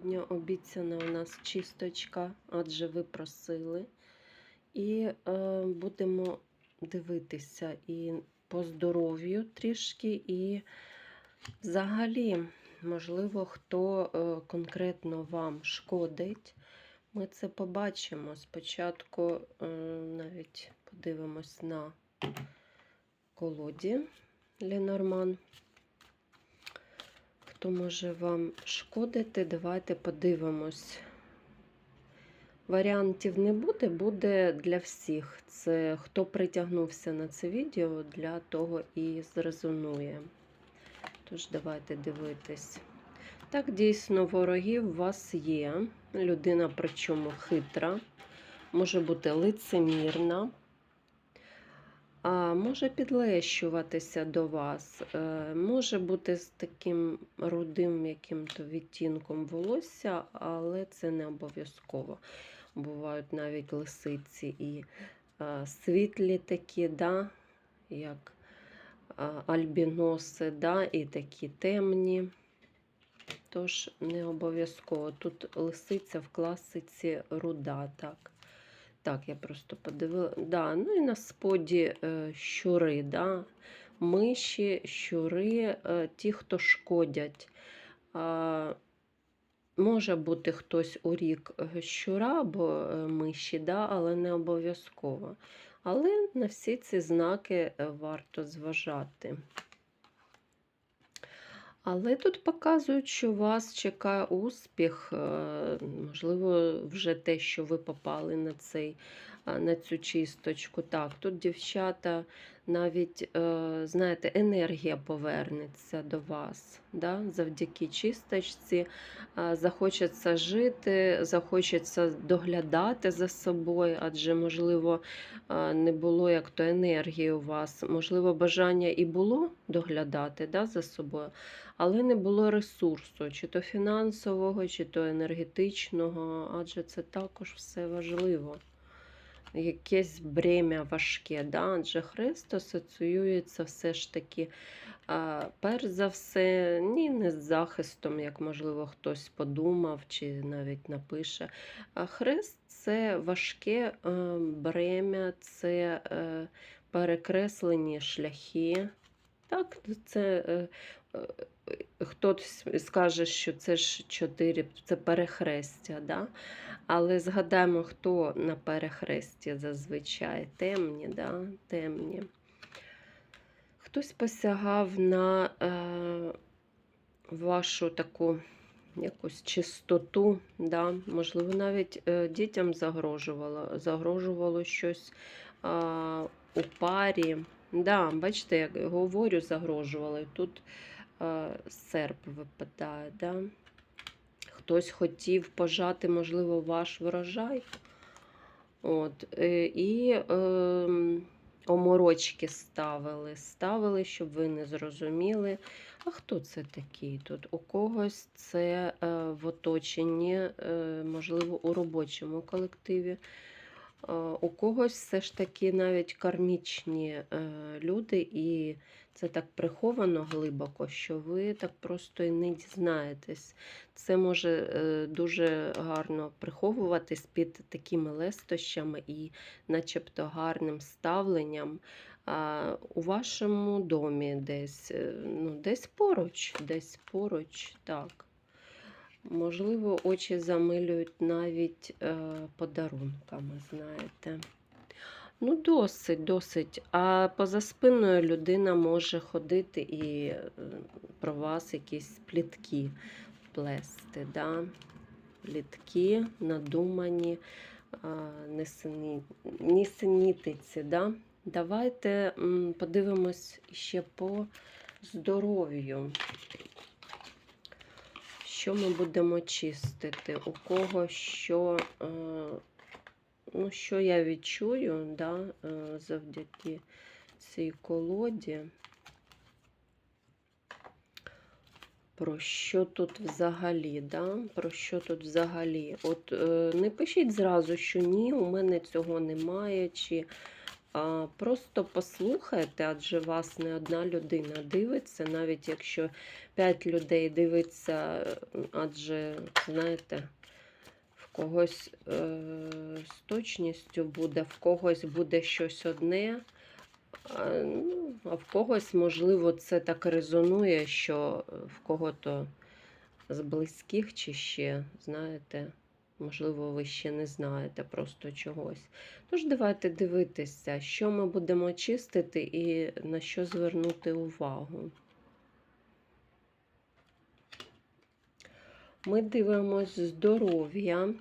Сьогодні обіцяна у нас чисточка, адже ви просили. І е, будемо дивитися і по здоров'ю трішки, і взагалі, можливо, хто е, конкретно вам шкодить. Ми це побачимо. Спочатку е, навіть подивимось на колоді Ленорман. Хто може вам шкодити, давайте подивимось. Варіантів не буде, буде для всіх. Це хто притягнувся на це відео, для того і зрезонує. Тож, давайте дивитись. Так, дійсно, ворогів у вас є. Людина, причому хитра, може бути лицемірна, може підлещуватися до вас, е, може бути з таким рудим яким-то відтінком волосся, але це не обов'язково. Бувають навіть лисиці і е, світлі такі, да, як е, альбіноси, да, і такі темні. Тож не обов'язково. Тут лисиця в класиці руда, так. Так, я просто подивила. Да, ну і на споді е, щури, да? миші, щури, е, ті, хто шкодять. Може бути хтось у рік е, щура або миші, да? але не обов'язково. Але на всі ці знаки варто зважати. Але тут показують, що вас чекає успіх, е, можливо, вже те, що ви попали на цей, на цю чисточку. Так, тут дівчата навіть, е, знаєте, енергія повернеться до вас. Да? Завдяки чисточці захочеться жити, захочеться доглядати за собою, адже, можливо, не було як то енергії у вас. Можливо, бажання і було доглядати да, за собою, але не було ресурсу, чи то фінансового, чи то енергетичного, адже це також все важливо. Якесь бремя важке, да? адже хрест асоціюється все ж таки, перш за все, ні, не з захистом, як, можливо, хтось подумав чи навіть напише. А хрест це важке е, бремя, це е, перекреслені шляхи. Так, це е, е, хтось скаже, що це ж чотири, це перехрестя. Да? Але згадаємо, хто на перехресті зазвичай темні, да? темні. Хтось посягав на е, вашу таку якусь чистоту, да? можливо, навіть е, дітям загрожувало, загрожувало щось е, у парі. Да, Бачите, як говорю, загрожувало. І тут е, серп випадає. Да? Хтось хотів пожати, можливо, ваш врожай. От, е, І е, оморочки ставили. Ставили, щоб ви не зрозуміли. А хто це такий тут? У когось це е, в оточенні, е, можливо, у робочому колективі. Е, У когось все ж таки навіть кармічні е, люди, і це так приховано глибоко, що ви так просто і не дізнаєтесь. Це може е, дуже гарно приховуватись під такими лестощами і, начебто, гарним ставленням. А у вашому домі десь, ну, десь поруч, десь поруч, так. Можливо, очі замилюють навіть е, подарунками, знаєте. Ну, досить, досить. А поза спиною людина може ходити і е, про вас якісь плітки плести. Да? Плітки надумані, нісенітиці. Да? Давайте подивимось ще по здоров'ю. Що ми будемо чистити? У кого що, е, ну, що я відчую да, е, завдяки цій колоді? Про що тут взагалі? Да? Про що тут взагалі? От е, не пишіть зразу, що ні, у мене цього немає, чи просто послухайте, адже вас не одна людина дивиться, навіть якщо 5 людей дивиться, адже, знаєте, в когось е, з точністю буде, в когось буде щось одне. А, ну, а в когось, можливо, це так резонує, що в кого-то з близьких чи ще, знаєте, можливо, ви ще не знаєте просто чогось. Тож давайте дивитися, що ми будемо чистити і на що звернути увагу. Ми дивимось здоров'я.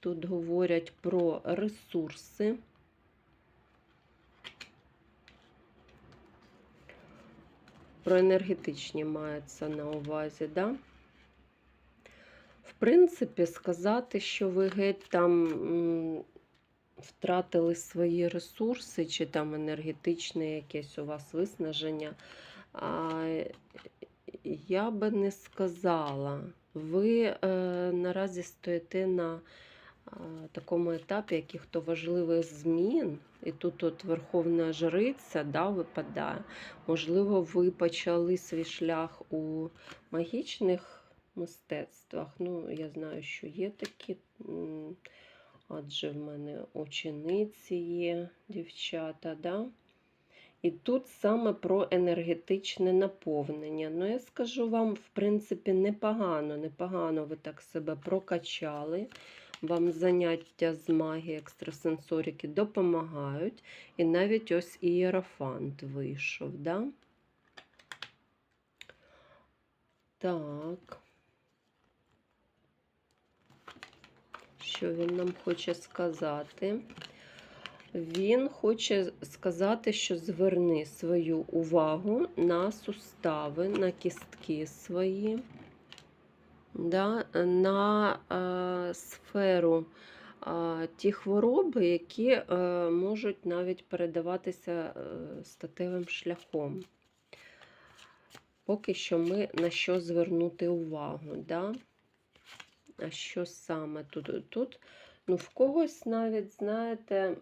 Тут говорять про ресурси. Про енергетичні мається на увазі, да? В принципі, сказати, що ви геть там втратили свої ресурси, чи там енергетичне якесь у вас виснаження, я би не сказала. Ви е, наразі стоїте на такому етапі яких-то важливих змін, і тут от Верховна Жриця да, випадає. Можливо, ви почали свій шлях у магічних мистецтвах. Ну, я знаю, що є такі, адже в мене учениці є, дівчата. Да? І тут саме про енергетичне наповнення. Ну, я скажу вам, в принципі, непогано, непогано ви так себе прокачали. Вам заняття з магії екстрасенсорики допомагають. І навіть ось ієрофант вийшов, да? Так. Що він нам хоче сказати? Він хоче сказати, що зверни свою увагу на сустави, на кістки свої, да, на е, сферу е, ті хвороби, які е, можуть навіть передаватися е, статевим шляхом. Поки що ми на що звернути увагу. Да? А що саме тут? Тут, ну, в когось навіть, знаєте,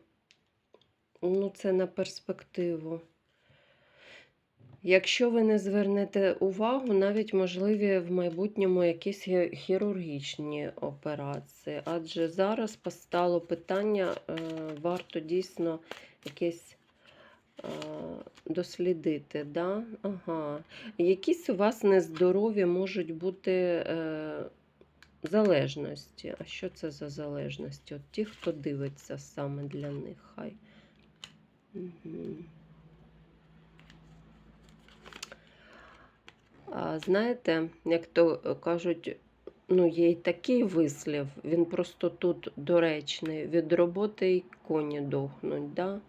ну, це на перспективу. Якщо ви не звернете увагу, навіть можливі в майбутньому якісь хірургічні операції. Адже зараз постало питання, е, варто дійсно якесь е, дослідити. Да? Ага. Якісь у вас нездорові можуть бути е, залежності. А що це за залежності? От ті, хто дивиться саме для них, хай. А, знаєте, як то кажуть, ну, є й такий вислів, він просто тут доречний, від роботи й коні дохнуть. Да?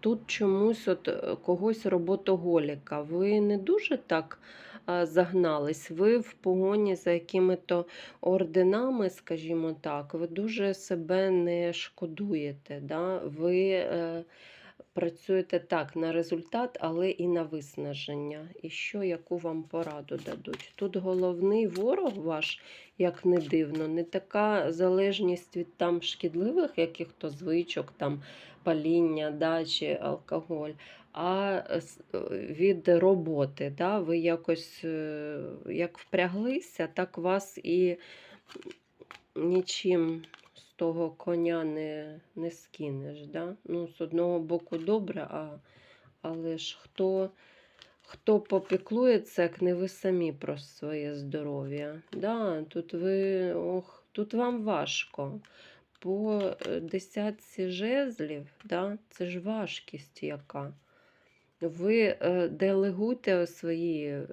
Тут чомусь от е, когось роботоголіка. Ви не дуже так загнались, ви в погоні за якими-то орденами, скажімо так, ви дуже себе не шкодуєте. Да? Ви е, працюєте так на результат, але і на виснаження. І що, яку вам пораду дадуть? Тут головний ворог ваш, як не дивно, не така залежність від там шкідливих яких-то звичок, там паління, да, чи алкоголь, а від роботи. Да? Ви якось е, як впряглися, так вас і нічим з того коня не, не скинеш. Да? Ну, з одного боку добре, а, але ж хто, хто попіклується, як не ви самі про своє здоров'я. Да? Тут ви, ох, тут вам важко. По е, десятці жезлів, да? це ж важкість яка. Ви е, делегуйте свої е,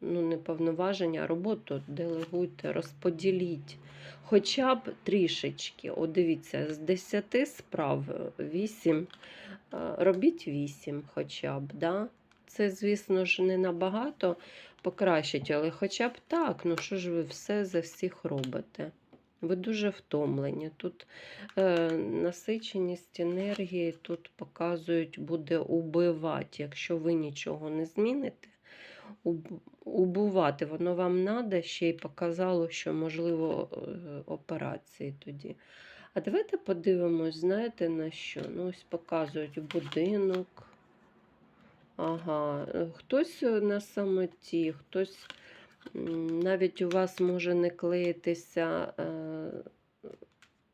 ну, не повноваження, а роботу делегуйте, розподіліть. Хоча б трішечки. От дивіться, з 10 справ 8, робіть 8 хоча б. Да? Це, звісно ж, не набагато покращить, але хоча б так, ну що ж ви все за всіх робите? Ви дуже втомлені. Тут е, насиченість енергії тут показують, буде убивати. Якщо ви нічого не зміните, уб- убувати воно вам треба, ще й показало, що можливо е, операції тоді. А давайте подивимось, знаєте, на що? Ну, ось показують будинок. Ага, е, хтось на самоті, хтось навіть у вас може не клеїтися е,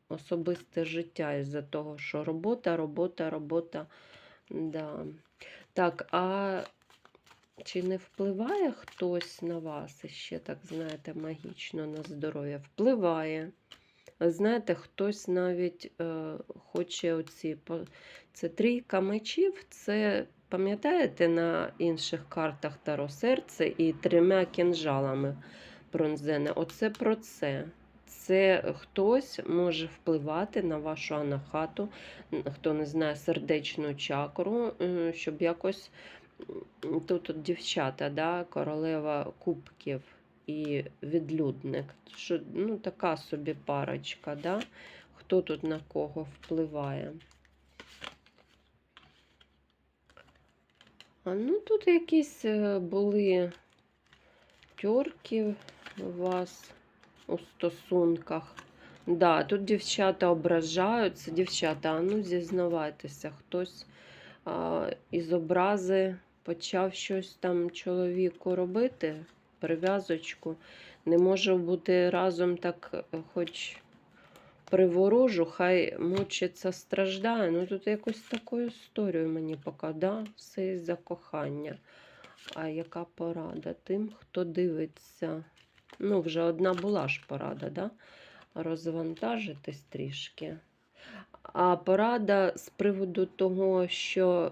особисте життя із-за того, що робота, робота, робота. Да. Так, а чи не впливає хтось на вас ще, так знаєте, магічно на здоров'я? Впливає. Знаєте, хтось навіть е, хоче оці. Це трійка мечів, це, пам'ятаєте, на інших картах Таро серце і трьома кінжалами бронзене. Оце про це. Це хтось може впливати на вашу анахату, хто не знає сердечну чакру, е, щоб якось тут от дівчата, да, королева кубків і відлюдник. Що, ну, така собі парочка, да? хто тут на кого впливає. Ну тут якісь е, були тьорки у вас у стосунках. Да, тут дівчата ображаються. Дівчата, а ну зізнавайтеся, хтось а, із образи почав щось там чоловіку робити, прив'язочку. Не може бути разом так, е, хоч приворожу, хай мучиться, страждає. Ну тут якусь таку історію мені поки, да? все із-за кохання. А яка порада тим, хто дивиться? Ну, вже одна була ж порада, да? розвантажитись трішки. А порада з приводу того, що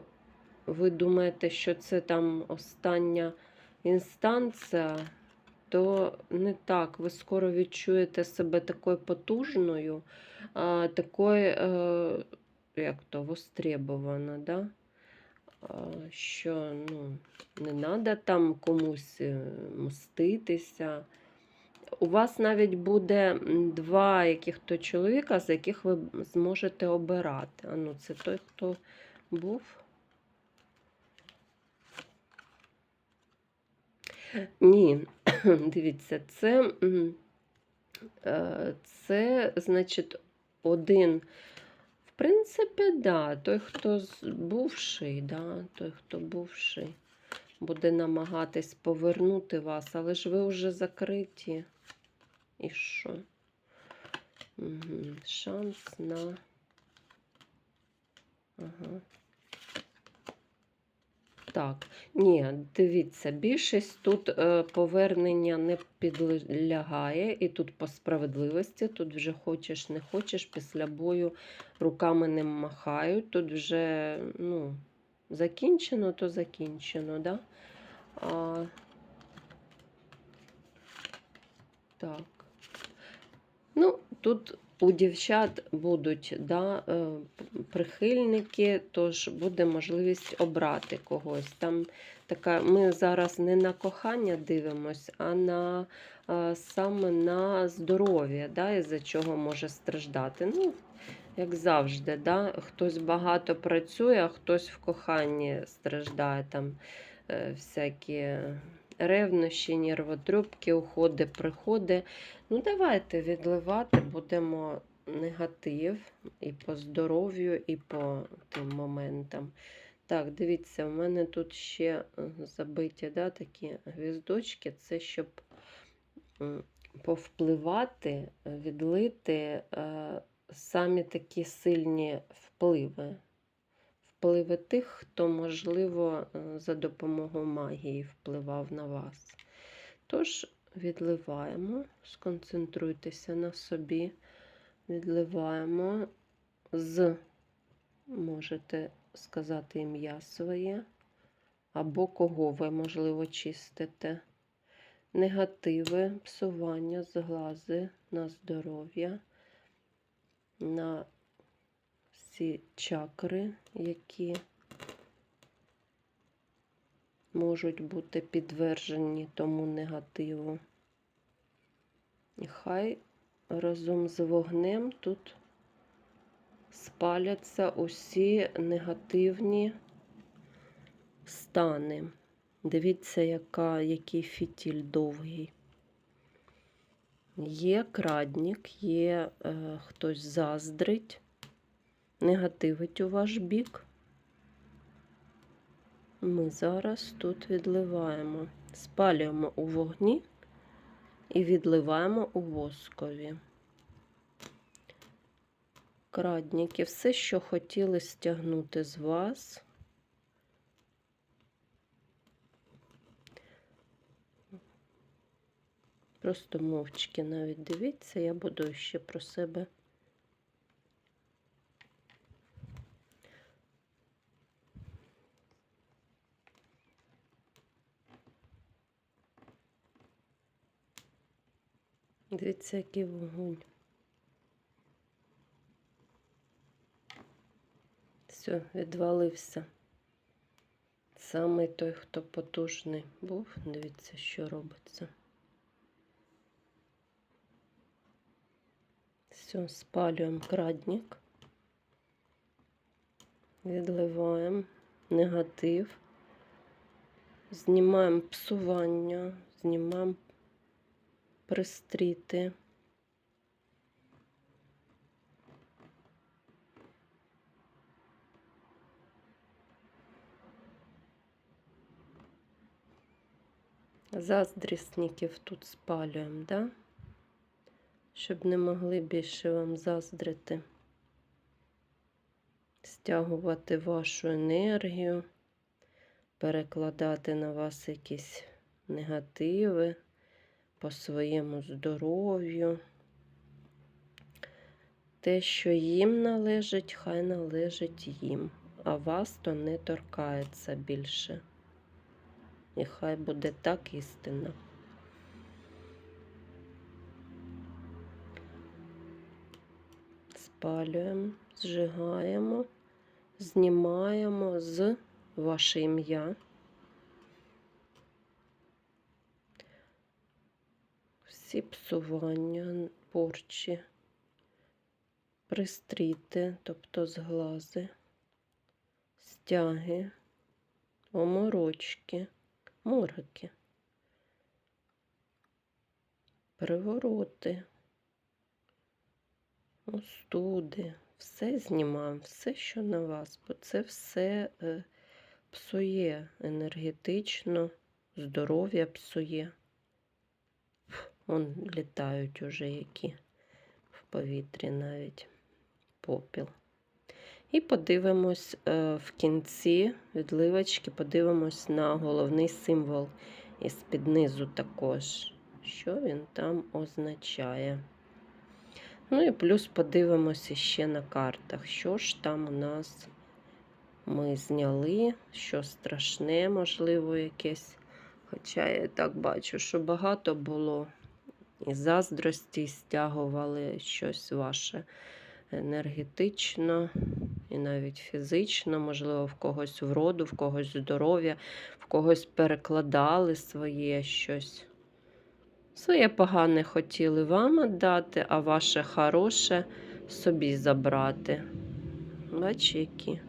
ви думаєте, що це там остання інстанція, то не так. Ви скоро відчуєте себе такою потужною, такою, е, як то, востребована, да? Що ну, не треба там комусь е, мститися. У вас навіть буде два яких-то чоловіка, з яких ви зможете обирати. А ну, це той, хто був. Ні, дивіться, це, е, це, значить, один. В принципі, да, той, хто бувший, да, той, хто бувший, буде намагатись повернути вас, але ж ви вже закриті. І що? Шанс на. Ага. Так, ні, дивіться, більшість тут е, повернення не підлягає, і тут по справедливості, тут вже хочеш, не хочеш, після бою руками не махають, тут вже ну, закінчено, то закінчено, да? А, так. Ну, тут у дівчат будуть да, е, прихильники, тож буде можливість обрати когось. Там така, Ми зараз не на кохання дивимось, а на, е, саме на здоров'я, да, із-за чого може страждати. Ну, як завжди, да? хтось багато працює, а хтось в коханні страждає. Там е, всякі ревнощі, нервотрубки, уходи, приходи. Ну, давайте відливати, будемо негатив і по здоров'ю, і по тим моментам. Так, дивіться, у мене тут ще е, забиті да, такі гвіздочки. Це щоб повпливати, відлити е, самі такі сильні впливи. Впливи тих, хто, можливо, е, за допомогою магії впливав на вас. Тож, відливаємо, сконцентруйтеся на собі, відливаємо з, можете сказати ім'я своє, або кого ви, можливо, чистите. Негативи, псування, зглази на здоров'я, на всі чакри, які можуть бути підтверджені тому негативу. І хай разом з вогнем тут спаляться усі негативні стани. Дивіться, яка, який фітіль довгий. Є крадник, є е, хтось заздрить, негативить у ваш бік. Ми зараз тут відливаємо, спалюємо у вогні і відливаємо у воскові. Крадники, все, що хотіли стягнути з вас. Просто мовчки навіть дивіться, я буду ще про себе. Дивіться, який вогонь. Все, відвалився. Саме той, хто потужний був, дивіться, що робиться. Все, спалюємо крадник, відливаємо негатив, знімаємо псування, знімаємо пристріти. Заздрісників тут спалюємо, да? щоб не могли більше вам заздрити, стягувати вашу енергію, перекладати на вас якісь негативи по своєму здоров'ю. Те, що їм належить, хай належить їм, а вас то не торкається більше. І хай буде так істинно. Спалюємо, зжигаємо, знімаємо з ваше ім'я. Всі псування, порчі, пристріти, тобто зглази, стяги, оморочки, морги, привороти, остуди, все знімаємо, все, що на вас, бо це все е, псує енергетично, здоров'я псує. Вон літають уже які в повітрі навіть попіл. І подивимось е, в кінці відливочки, подивимось на головний символ із під низу також, що він там означає. Ну і плюс подивимося ще на картах, що ж там у нас ми зняли, що страшне, можливо, якесь. Хоча я так бачу, що багато було і заздрості, стягували щось ваше енергетично і навіть фізично, можливо, в когось вроду, в когось здоров'я, в когось перекладали своє щось. Своє погане хотіли вам віддати, а ваше хороше собі забрати. Бачите, які.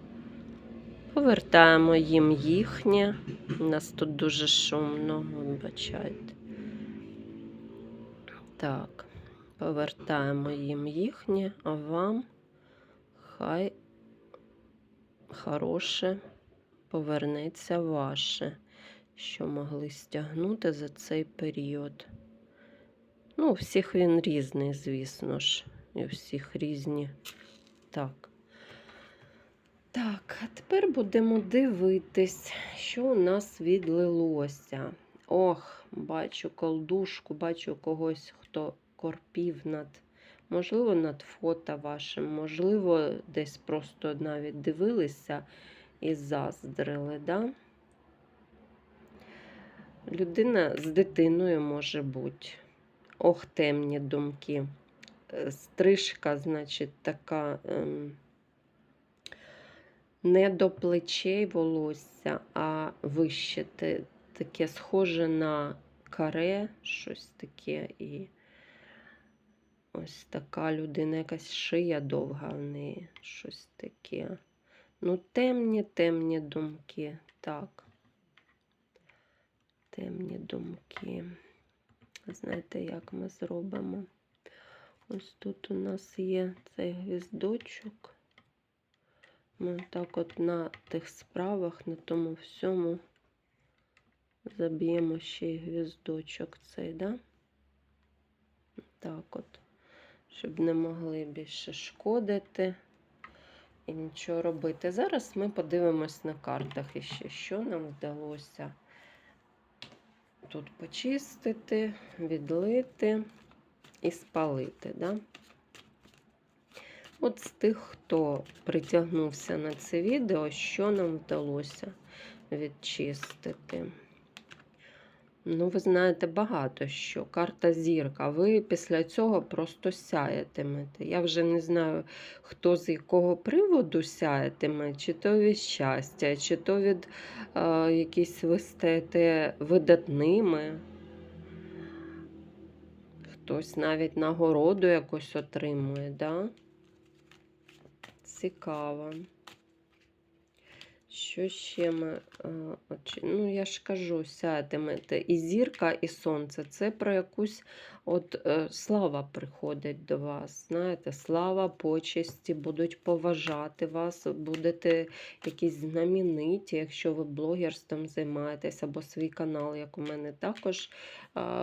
Повертаємо їм їхнє. У нас тут дуже шумно, вибачайте. Так, повертаємо їм їхнє, а вам хай хороше повернеться ваше, що могли стягнути за цей період. Ну, у всіх він різний, звісно ж, і у всіх різні. Так. Так, а тепер будемо дивитись, що у нас відлилося. Ох, бачу колдушку, бачу когось, хто корпів над, можливо, над фото вашим, можливо, десь просто навіть дивилися і заздрили. Да? Людина з дитиною може бути. Ох, темні думки. Е, Стрижка, значить, така. Ем, не до плечей волосся, а вище таке схоже на каре, щось таке. І ось така людина, якась шия довга в неї, щось таке. Ну, темні, темні думки. Так. Темні думки. Знаєте, як ми зробимо? Ось тут у нас є цей гвіздочок. Ми так от на тих справах, на тому всьому заб'ємо ще й гвіздочок цей, да? Так от, щоб не могли більше шкодити і нічого робити. Зараз ми подивимось на картах іще, що нам вдалося тут почистити, відлити і спалити. Да? От з тих, хто притягнувся на це відео, що нам вдалося відчистити. Ну, ви знаєте багато що. Карта зірка. Ви після цього просто сяєтимете. Я вже не знаю, хто з якого приводу сяєтиме, чи то від щастя, чи то від е, якісь ви стаєте видатними. Хтось навіть нагороду якось отримує, да? Цікаво. Що ще ми. е, Ну, я ж кажу, сядемете. І зірка, і сонце. Це про якусь от е, слава приходить до вас. Знаєте, слава, почесті, будуть поважати вас, будете якісь знамениті, якщо ви блогерством займаєтесь, або свій канал, як у мене також,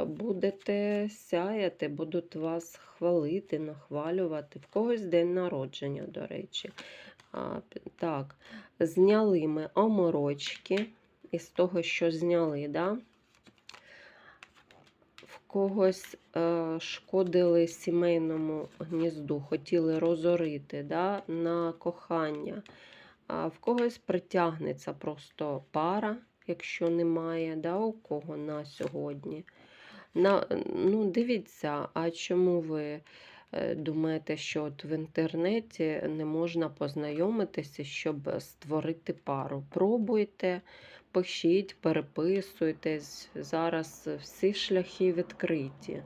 будете сяяти, будуть вас хвалити, нахвалювати. В когось день народження, до речі. Так, зняли ми оморочки із того, що зняли, да? в когось е, шкодили сімейному гнізду, хотіли розорити да? на кохання, а в когось притягнеться просто пара, якщо немає, да? у кого на сьогодні. На, ну, дивіться, а чому ви думаєте, що от в інтернеті не можна познайомитися, щоб створити пару? Пробуйте, пишіть, переписуйтесь. Зараз всі шляхи відкриті е,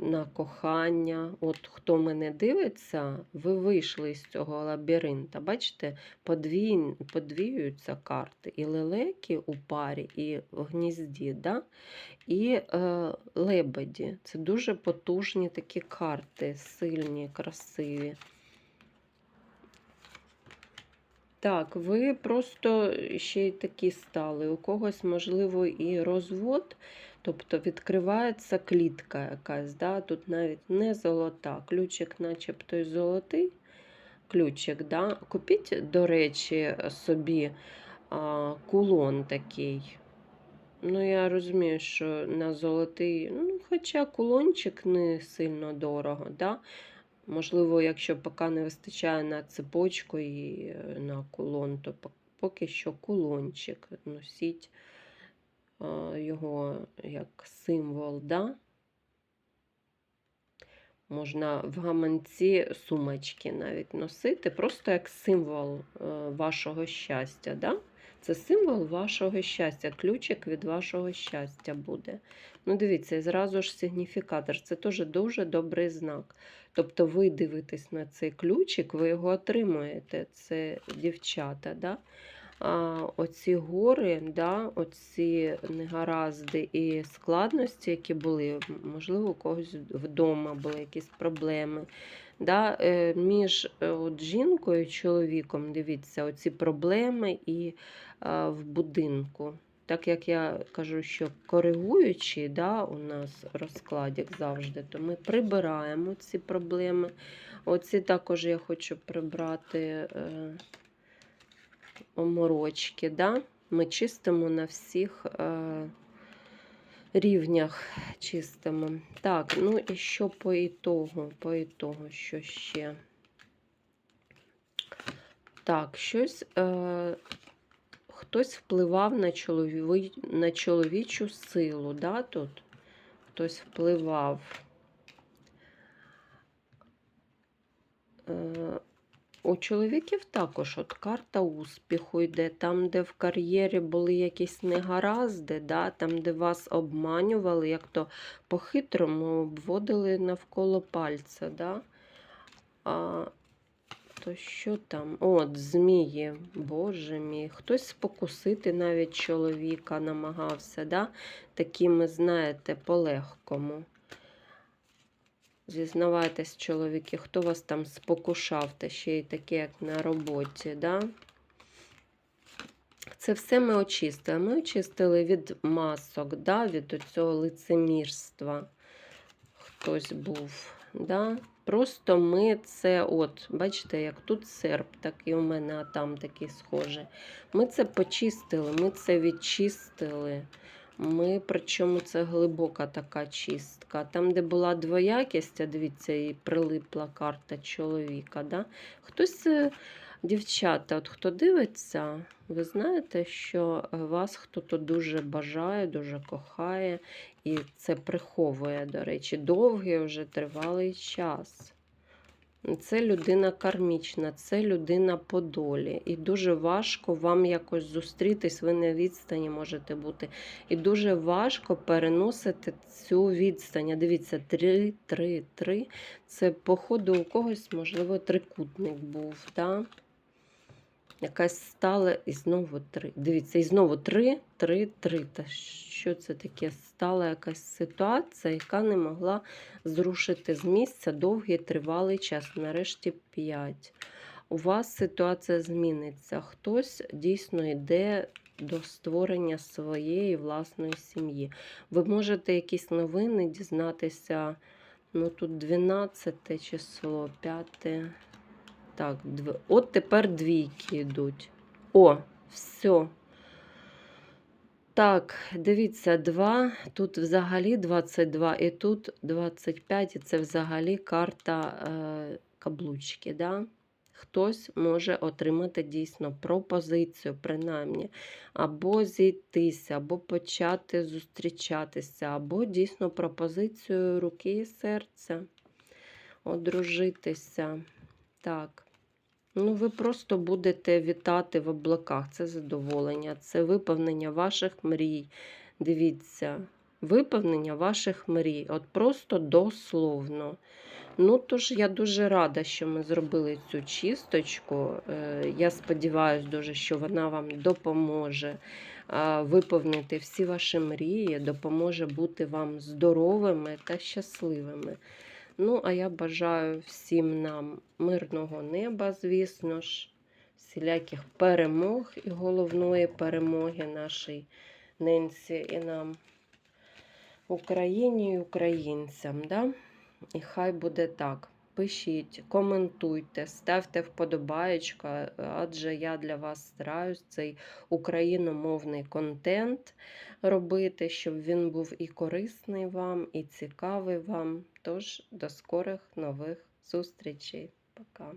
на кохання. От хто мене дивиться, ви вийшли з цього лабіринта. Бачите, подвій, подвіюються карти. І лелеки у парі, і в гнізді. Да? І е, лебеді. Це дуже потужні такі карти, сильні, красиві. Так, ви просто ще й такі стали. У когось, можливо, і розвод, тобто відкривається клітка якась. Да? Тут навіть не золота. Ключик, начебто й золотий ключик. Да? Купіть, до речі, собі а, кулон такий. Ну, я розумію, що на золотий, ну, хоча кулончик не сильно дорого, да? Можливо, якщо поки не вистачає на цепочку і е, на кулон, то поки що кулончик носіть його як символ, да? Можна в гаманці сумочки навіть носити, просто як символ е, вашого щастя. Да? Це символ вашого щастя, ключик від вашого щастя буде. Ну, дивіться, і зразу ж сигніфікатор. Це теж дуже добрий знак. Тобто ви дивитесь на цей ключик, ви його отримуєте. Це дівчата. Да? Оці гори, да, оці негаразди і складності, які були, можливо, у когось вдома були якісь проблеми. Да, е, між е, от жінкою і чоловіком, дивіться, оці проблеми і а, в будинку. Так як я кажу, що коригуючи, да, у нас розкладик завжди, то ми прибираємо ці проблеми. Оці також я хочу прибрати. Е, оморочки. Да? Ми чистимо на всіх е, рівнях. чистимо. Так, ну і що по ітогу? По ітогу, що ще? Так, щось. Е, Хтось впливав на, чолові... на чоловічу силу, да, тут? Хтось впливав. Е, у чоловіків також от карта успіху йде, там, де в кар'єрі були якісь негаразди, да, там, де вас обманювали, як то по-хитрому обводили навколо пальця. Да? А, то що там? От, змії, боже мій. Хтось спокусити навіть чоловіка намагався, да? такими, знаєте, по-легкому. Зізнавайтесь, чоловіки, хто вас там спокушав, та ще й таке, як на роботі, да? Це все ми очистили. Ми очистили від масок, да? від цього лицемірства. Хтось був. Да? Просто ми це, от, бачите, як тут серп, так і у мене а там такий схожий. Ми це почистили, ми це відчистили. Ми, причому це глибока така чистка. Там, де була двоякість, а дивіться, і прилипла карта чоловіка. Да? Хтось, е, дівчата, от хто дивиться, ви знаєте, що вас хто-то дуже бажає, дуже кохає, і це приховує, до речі, довгий вже тривалий час. Це людина кармічна, це людина по долі. І дуже важко вам якось зустрітись, ви на відстані можете бути. І дуже важко переносити цю відстань. Дивіться, 3, 3, 3. Це, походу, у когось, можливо, трикутник був. Да? Якась стала і знову 3. Дивіться, і знову 3, 3, 3. Та що це таке? Стала якась ситуація, яка не могла зрушити з місця довгий тривалий час. Нарешті 5. У вас ситуація зміниться. Хтось дійсно йде до створення своєї власної сім'ї. Ви можете якісь новини дізнатися. Ну, тут 12 число, 5. Так, дв... от тепер двійки йдуть. О, все. Так, дивіться, 2, тут взагалі 22, і тут 25, і це взагалі карта е, каблучки. Да? Хтось може отримати дійсно пропозицію, принаймні, або зійтися, або почати зустрічатися, або дійсно пропозицію руки і серця, одружитися. Так. Ну, ви просто будете вітати в облаках. Це задоволення, це виповнення ваших мрій. Дивіться, виповнення ваших мрій. От просто дословно. Ну, тож, я дуже рада, що ми зробили цю чисточку. Е, Я сподіваюся дуже, що вона вам допоможе виповнити всі ваші мрії, допоможе бути вам здоровими та щасливими. Ну, а я бажаю всім нам мирного неба, звісно ж, всіляких перемог і головної перемоги нашій ненці і нам, Україні і українцям. Да? І хай буде так. Пишіть, коментуйте, ставте вподобаєчка, адже я для вас стараюсь цей україномовний контент робити, щоб він був і корисний вам, і цікавий вам. Тож, до скорих нових зустрічей. Пока.